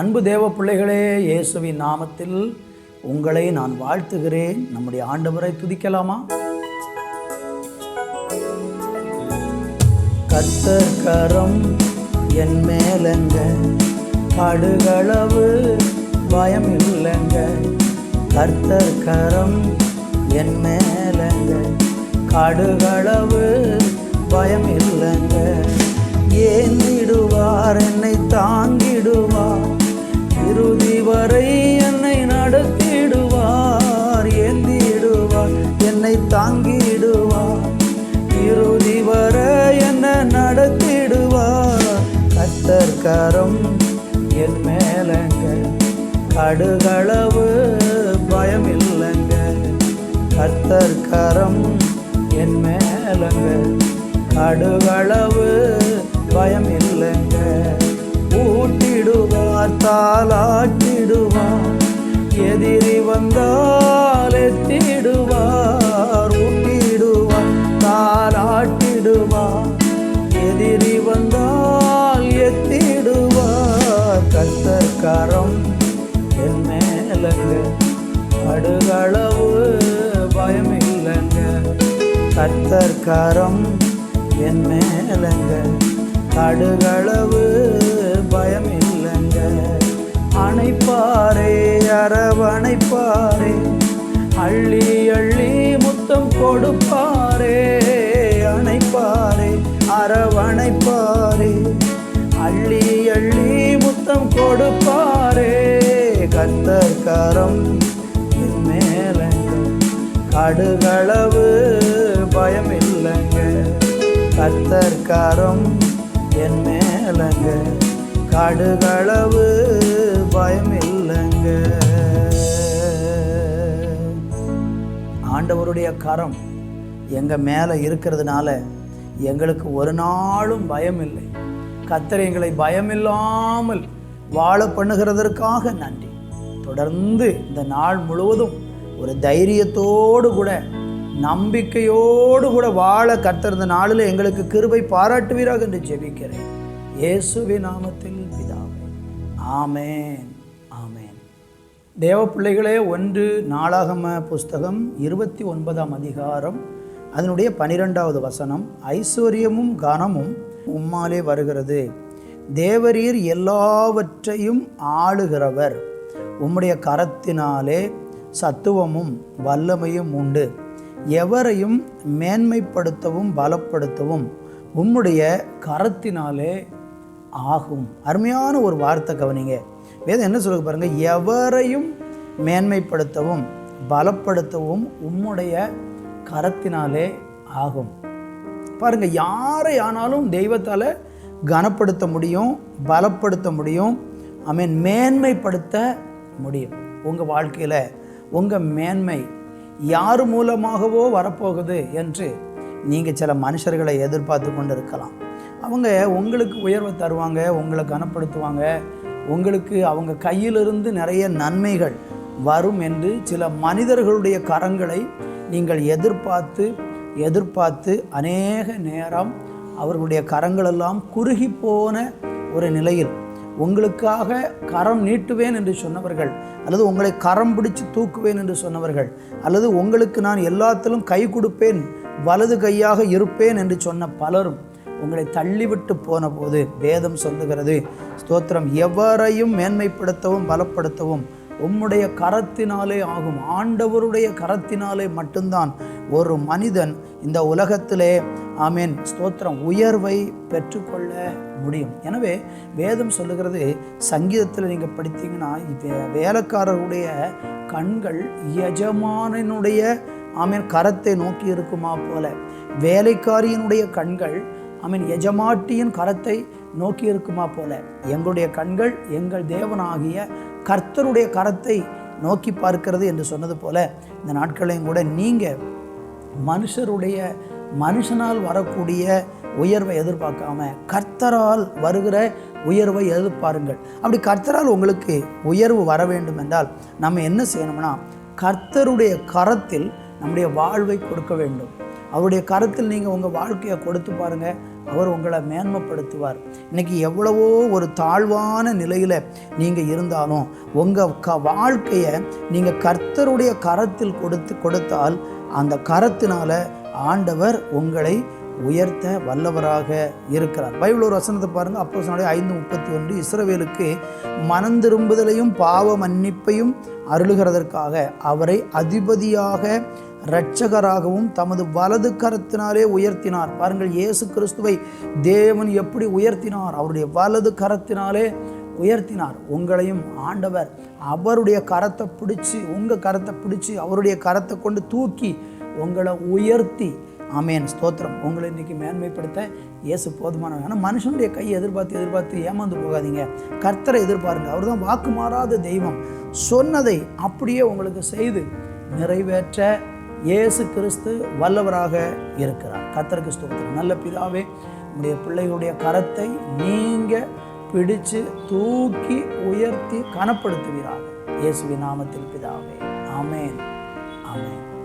அன்பு தேவ பிள்ளைகளே இயேசுவின் நாமத்தில் உங்களை நான் வாழ்த்துகிறேன். நம்முடைய ஆண்டவரை துதிக்கலாமா? கர்த்தர் கரம் என் மேலங்க கடுகளவு பயம் இல்லைங்க கர்த்தர் கரம் என் மேலங்க கடுகளவு பயம் இல்லைங்க ஏந்திடுவார் என்னை தாங்கிடுவார். இறுதி வரை என்னை நடத்திடுவார் ஏந்திடுவார் என்னை தாங்கிடுவார். இறுதி வர என்ன நடத்திடுவார். கத்தர்கரம் என் மேலங்க கடுகளவு பயம் இல்லைங்க கத்தர் என் மேலங்க கடுகளவு பார்த்தால் ஆட்டிடுவான் எதிரி வந்தால் எத்திடுவார் ஊட்டிடுவார் தாளாட்டிடுவார் எதிரி வந்தால் எத்திடுவார் கத்தர்காரம் என் மேலங்க. அடுகளவு பயம் இல்லைங்க கத்தர் என் மேலங்க. கடுகளவு பயம் அணைப்பாரே அரவணைப்பாரே. அள்ளி அள்ளி முத்தம் கொடுப்பாரே அணைப்பாரே அரவணைப்பாரே. அள்ளி அள்ளி முத்தம் கொடுப்பாரே கத்தர் கரம் மேலங்க. கடுகளவு பயம் இல்லைங்க. கத்தர் கரம் என் மேலங்க. கடுகளவு பயம் இல்லைங்க ஆண்டவருடைய கரம் எங்கள் மேலே இருக்கிறதுனால எங்களுக்கு ஒரு நாளும் பயம் இல்லை கத்தர் எங்களை பயமில்லாமல் வாழ பண்ணுகிறதற்காக நன்றி. தொடர்ந்து இந்த நாள் முழுவதும் ஒரு தைரியத்தோடு கூட நம்பிக்கையோடு கூட வாழ கத்திருந்த நாளில் எங்களுக்கு கிருபை பாராட்டுவீராக என்று ஜெபிக்கிறேன். இயேசுவி நாமத்தில் பிதாவே. ஆமேன். ஆமேன். தேவ பிள்ளைகளே ஒன்று நாளாகம புஸ்தகம் இருபத்தி ஒன்பதாம் அதிகாரம் அதனுடைய பனிரெண்டாவது வசனம். ஐஸ்வர்யமும் கனமும் உம்மாலே வருகிறது. தேவரீர் எல்லாவற்றையும் ஆளுகிறவர். உம்முடைய கரத்தினாலே சத்துவமும் வல்லமையும் உண்டு. எவரையும் மேன்மைப்படுத்தவும் பலப்படுத்தவும் உம்முடைய கரத்தினாலே ஆகும். அருமையான ஒரு வார்த்தை கவனிங்க. வேதம் என்ன சொல்லுங்க பாருங்க? எவரையும் மேன்மைப்படுத்தவும் பலப்படுத்தவும் உம்முடைய கரத்தினாலே ஆகும். பாருங்க யாரை ஆனாலும் தெய்வத்தால் கனப்படுத்த முடியும் பலப்படுத்த முடியும் ஐ மீன் மேன்மைப்படுத்த முடியும். உங்கள் வாழ்க்கையில் உங்கள் மேன்மை யார் மூலமாகவோ வரப்போகுது என்று நீங்கள் சில மனுஷர்களை எதிர்பார்த்து கொண்டு இருக்கலாம் அவங்க உங்களுக்கு உயர்வை தருவாங்க உங்களை கனப்படுத்துவாங்க. உங்களுக்கு அவங்க கையிலிருந்து நிறைய நன்மைகள் வரும் என்று சில மனிதர்களுடைய கரங்களை நீங்கள் எதிர்பார்த்து எதிர்பார்த்து அநேக நேரம் அவர்களுடைய கரங்களெல்லாம் குறுகி போன ஒரு நிலையில் உங்களுக்காக கரம் நீட்டுவேன் என்று சொன்னவர்கள் அல்லது உங்களை கரம் பிடிச்சு தூக்குவேன் என்று சொன்னவர்கள் அல்லது உங்களுக்கு நான் எல்லாத்திலும் கை கொடுப்பேன் வலது கையாக இருப்பேன் என்று சொன்ன பலரும் உங்களை தள்ளிவிட்டு போன போது வேதம் சொல்லுகிறது. ஸ்தோத்திரம் எவரையும் மேன்மைப்படுத்தவும் பலப்படுத்தவும் உம்முடைய கரத்தினாலே ஆகும். ஆண்டவருடைய கரத்தினாலே மட்டும்தான் ஒரு மனிதன் இந்த உலகத்திலே ஆமீன் ஸ்தோத்திரம் உயர்வை பெற்றுக்கொள்ள முடியும். எனவே வேதம் சொல்லுகிறது சங்கீதத்தில் நீங்கள் படித்தீங்கன்னா வேலைக்காரருடைய கண்கள் எஜமானனுடைய ஆமீன் கரத்தை நோக்கி இருக்குமா போல. வேலைக்காரியினுடைய கண்கள் மீன் எஜமாட்டியின் கரத்தை நோக்கி இருக்குமா போல. எங்களுடைய கண்கள் எங்கள் தேவனாகிய கர்த்தருடைய கரத்தை நோக்கி பார்க்கிறது என்று சொன்னது போல இந்த நாட்களையும் கூட நீங்கள் மனுஷருடைய மனுஷனால் வரக்கூடிய உயர்வை எதிர்பார்க்காம கர்த்தரால் வருகிற உயர்வை எதிர்பாருங்கள். அப்படி கர்த்தரால் உங்களுக்கு உயர்வு வர வேண்டும் என்றால் நம்ம என்ன செய்யணும்னா கர்த்தருடைய கரத்தில் நம்முடைய வாழ்வை கொடுக்க வேண்டும். அவருடைய கருத்தில் நீங்கள் உங்கள் வாழ்க்கையை கொடுத்து பாருங்கள் அவர் உங்களை மேன்மைப்படுத்துவார். இன்றைக்கி எவ்வளவோ ஒரு தாழ்வான நிலையில் நீங்கள் இருந்தாலும் உங்கள் க வாழ்க்கையை நீங்கள் கர்த்தருடைய கரத்தில் கொடுத்து கொடுத்தால் அந்த கரத்தினால ஆண்டவர் உங்களை உயர்த்த வல்லவராக இருக்கிறார். பைபிள் ஒரு வசனத்தை பாருங்கள் அப்போ சொன்னாலே ஐந்து முப்பத்தி ஒன்று இஸ்ரவேலுக்கு மனம் திரும்புதலையும் பாவ மன்னிப்பையும் அருளுகிறதற்காக அவரை அதிபதியாக இரட்சகராகவும் தமது வலது கரத்தினாலே உயர்த்தினார். பாருங்கள் இயேசு கிறிஸ்துவை தேவன் எப்படி உயர்த்தினார்? அவருடைய வலது கரத்தினாலே உயர்த்தினார். உங்களையும் ஆண்டவர் அவருடைய கரத்தை பிடிச்சி உங்கள் கரத்தை பிடிச்சி அவருடைய கரத்தை கொண்டு தூக்கி உங்களை உயர்த்தி ஆமையன் ஸ்தோத்திரம். உங்களை இன்னைக்கு மேன்மைப்படுத்த இயேசு போதுமான ஆனால் மனுஷனுடைய கையை எதிர்பார்த்து எதிர்பார்த்து ஏமாந்து போகாதீங்க. கர்த்தரை எதிர்பாருங்க அவர் தான் வாக்கு மாறாத தெய்வம். சொன்னதை அப்படியே உங்களுக்கு செய்து நிறைவேற்ற இயேசு கிறிஸ்து வல்லவராக இருக்கிறார். கர்த்தருக்கு ஸ்தோத்திரம். நல்ல பிதாவே உடைய பிள்ளைகளுடைய கரத்தை நீங்கள் பிடிச்சு தூக்கி உயர்த்தி கனப்படுத்துவீராக. இயேசுவின் நாமத்தில் பிதாவே. ஆமேன். ஆமேன்.